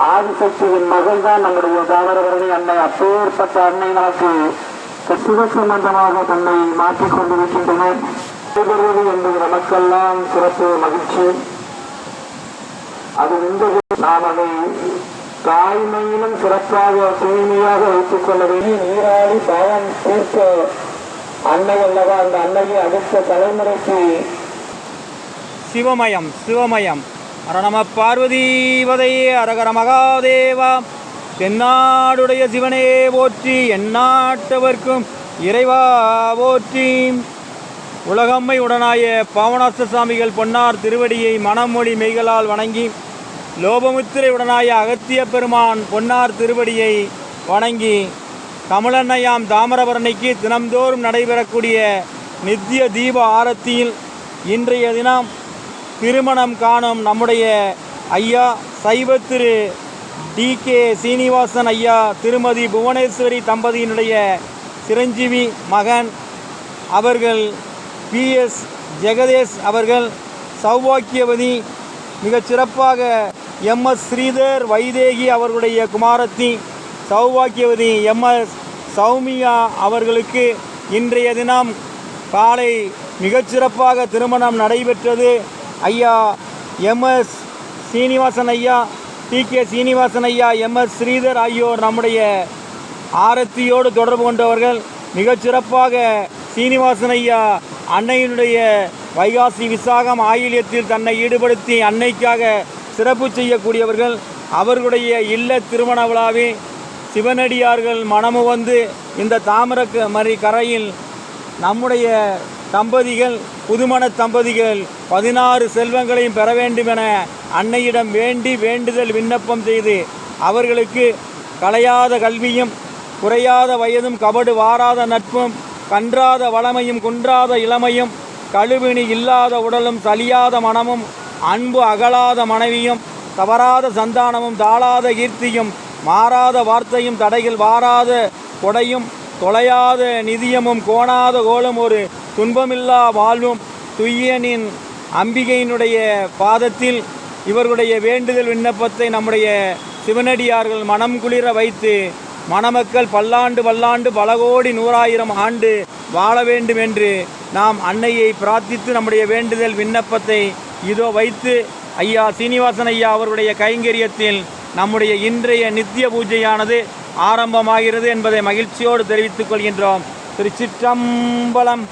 ஆதிசக்தியின் மகள் தான் நம்முடைய தாவரவரணி அன்னை அப்பேற்பட்ட அன்னை நமக்கு சிவ சம்பந்தமாக தன்னை மாற்றிக் கொண்டிருக்கின்றன நடைபெறுவது என்பது நமக்கெல்லாம் சிறப்பு மகிழ்ச்சி. அது இந்த நாம் அதை தாய்மையிலும் சிறப்பாக தூய்மையாக வைத்துக் கொள்ள வேண்டிய நீராடி பாவம் தீர்க்க அன்னை அல்லவா? அந்த அன்னையை அடுத்த தலைமுறைக்கு சிவமயம் சிவமயம். அரணம பார்வதீவதை அரகர மகாதேவா. தென்னாடுடைய சிவனே போற்றி எந்நாட்டவர்க்கும் இறைவா போற்றி. உலகம்மை உடனாய பாவனாச சாமிகள் பொன்னார் திருவடியை மனமொழி மெய்களால் வணங்கி லோபமுத்திரை உடனாய அகத்திய பெருமான் பொன்னார் திருவடியை வணங்கி கமலண்ணையாம் தாமரபரணிக்கு தினம்தோறும் நடைபெறக்கூடிய நித்திய தீப ஆரத்தியில் இன்றைய தினம் திருமணம் காணும் நம்முடைய ஐயா சைவ திரு டி கே சீனிவாசன் ஐயா திருமதி புவனேஸ்வரி தம்பதியினுடைய சிரஞ்சீவி மகன் அவர்கள் பி எஸ் ஜெகதேஷ் அவர்கள் சௌபாக்கியவதி மிகச் சிறப்பாக எம்எஸ் ஸ்ரீதர் வைதேகி அவர்களுடைய குமாரத்தி சௌபாக்கியவதி எம்எஸ் சௌமியா அவர்களுக்கு இன்றைய தினம் காலை மிகச்சிறப்பாக திருமணம் நடைபெற்றது. ஐயா எம்எஸ் சீனிவாசன் ஐயா டி கே சீனிவாசன் ஐயா எம்எஸ் ஸ்ரீதர் ஆகியோர் நம்முடைய ஆரத்தியோடு தொடர்பு கொண்டவர்கள் மிகச்சிறப்பாக சீனிவாசன் ஐயா அன்னையினுடைய வைகாசி விசாகம் ஆயிலியத்தில் தன்னை ஈடுபடுத்தி அன்னைக்காக சிறப்பு செய்யக்கூடியவர்கள் அவர்களுடைய இல்ல திருமண விழாவில் சிவனடியார்கள் மனமு வந்து இந்த தாமிரக்க மறி கரையில் நம்முடைய தம்பதிகள் புதுமண தம்பதிகள் பதினாறு செல்வங்களையும் பெற வேண்டுமென அன்னையிடம் வேண்டி வேண்டுதல் விண்ணப்பம் செய்து அவர்களுக்கு கலையாத கல்வியும் குறையாத வயதும் கபடு வாராத நட்பும் கன்றாத வளமையும் குன்றாத இளமையும் கழுவினி இல்லாத உடலும் சலியாத மனமும் அன்பு அகலாத மனைவியும் தவறாத சந்தானமும் தாளாத கீர்த்தியும் மாறாத வார்த்தையும் தடைகள் வாராத கொடையும் தொலையாத நிதியமும் கோணாத கோலும் ஒரு துன்பமில்லா வாழ்வும் துய்யனின் அம்பிகையினுடைய பாதத்தில் இவர்களுடைய வேண்டுதல் விண்ணப்பத்தை நம்முடைய சிவனடியார்கள் மனம் குளிர வைத்து மணமக்கள் பல்லாண்டு பல்லாண்டு பல கோடி நூறாயிரம் ஆண்டு வாழ வேண்டும் என்று நாம் அன்னையை பிரார்த்தித்து நம்முடைய வேண்டுதல் விண்ணப்பத்தை இதோ வைத்து ஐயா சீனிவாசன் ஐயா அவருடைய கைங்கரியத்தில் நம்முடைய இன்றைய நித்திய பூஜையானது ஆரம்பமாகிறது என்பதை மகிழ்ச்சியோடு தெரிவித்துக் கொள்கின்றோம். திருச்சிற்றம்பலம்